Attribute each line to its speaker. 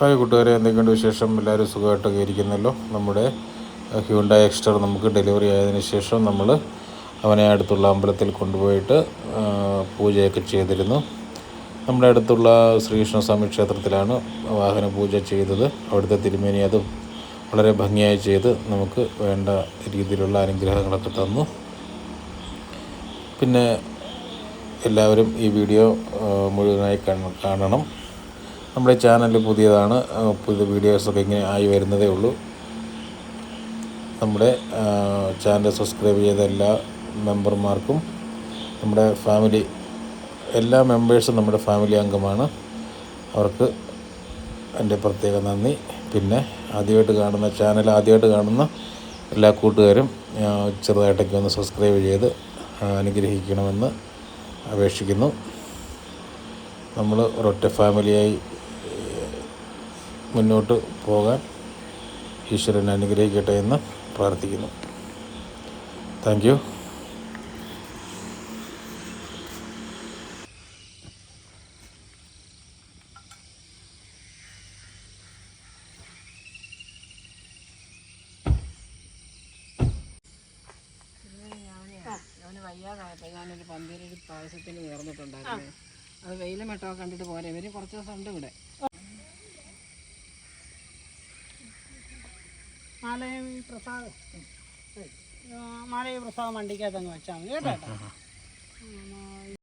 Speaker 1: Hi കൂട്ടുകാരെ എന്തൊക്കെയുണ്ട് വിശേഷം? എല്ലാവരും സുഖമായിട്ടൊക്കെ ഇരിക്കുന്നല്ലോ. നമ്മുടെ ഹ്യൂണ്ടായി എക്സ്റ്റർ നമുക്ക് ഡെലിവറി ആയതിനു ശേഷം നമ്മൾ അവനെ അടുത്തുള്ള അമ്പലത്തിൽ കൊണ്ടുപോയിട്ട് പൂജയൊക്കെ ചെയ്തിരുന്നു. നമ്മുടെ അടുത്തുള്ള ശ്രീകൃഷ്ണസ്വാമി ക്ഷേത്രത്തിലാണ് വാഹന പൂജ ചെയ്തത്. അവിടുത്തെ തിരുമേനി അത് വളരെ ഭംഗിയായി ചെയ്ത് നമുക്ക് വേണ്ട രീതിയിലുള്ള അനുഗ്രഹങ്ങളൊക്കെ തന്നു. പിന്നെ എല്ലാവരും ഈ വീഡിയോ മുഴുവനായി കാണ- കാണണം. നമ്മുടെ ചാനൽ പുതിയതാണ്. പുതിയ വീഡിയോസൊക്കെ ഇങ്ങനെ ആയി വരുന്നതേ ഉള്ളൂ. നമ്മുടെ ചാനൽ സബ്സ്ക്രൈബ് ചെയ്ത എല്ലാ മെമ്പർമാർക്കും നമ്മുടെ ഫാമിലി എല്ലാ മെമ്പേഴ്സും നമ്മുടെ ഫാമിലി അംഗമാണ്. അവർക്ക് എന്റെ പ്രത്യേക നന്ദി. പിന്നെ ആദ്യമായിട്ട് കാണുന്ന ചാനൽ ആദ്യമായിട്ട് കാണുന്ന എല്ലാ കൂട്ടുകാരും ചെറുതായിട്ടൊക്കെ ഒന്ന് സബ്സ്ക്രൈബ് ചെയ്ത് അനുഗ്രഹിക്കണമെന്ന് അപേക്ഷിക്കുന്നു. നമ്മൾ ഒരൊറ്റ ഫാമിലിയായി മുന്നോട്ട് പോകാൻ ഈശ്വരൻ അനുഗ്രഹിക്കട്ടെ എന്ന് പ്രാർത്ഥിക്കുന്നു. താങ്ക് യു
Speaker 2: അവന് വയ്യാതായപ്പോ ഞാനൊരു പന്തീരൊരു പായസത്തിന് നേർന്നിട്ടുണ്ടായിരുന്നു. അത് വെയിലും വെട്ടമൊക്കെ കണ്ടിട്ട് പോരെ. ഇവർ കുറച്ച് ദിവസം ഉണ്ട് ഇവിടെ.
Speaker 3: മാലയും ഈ പ്രസാദം. മാലയും പ്രസാദം വണ്ടിക്കകത്ത് അങ്ങ് വെച്ചാൽ മതി കേട്ടോ.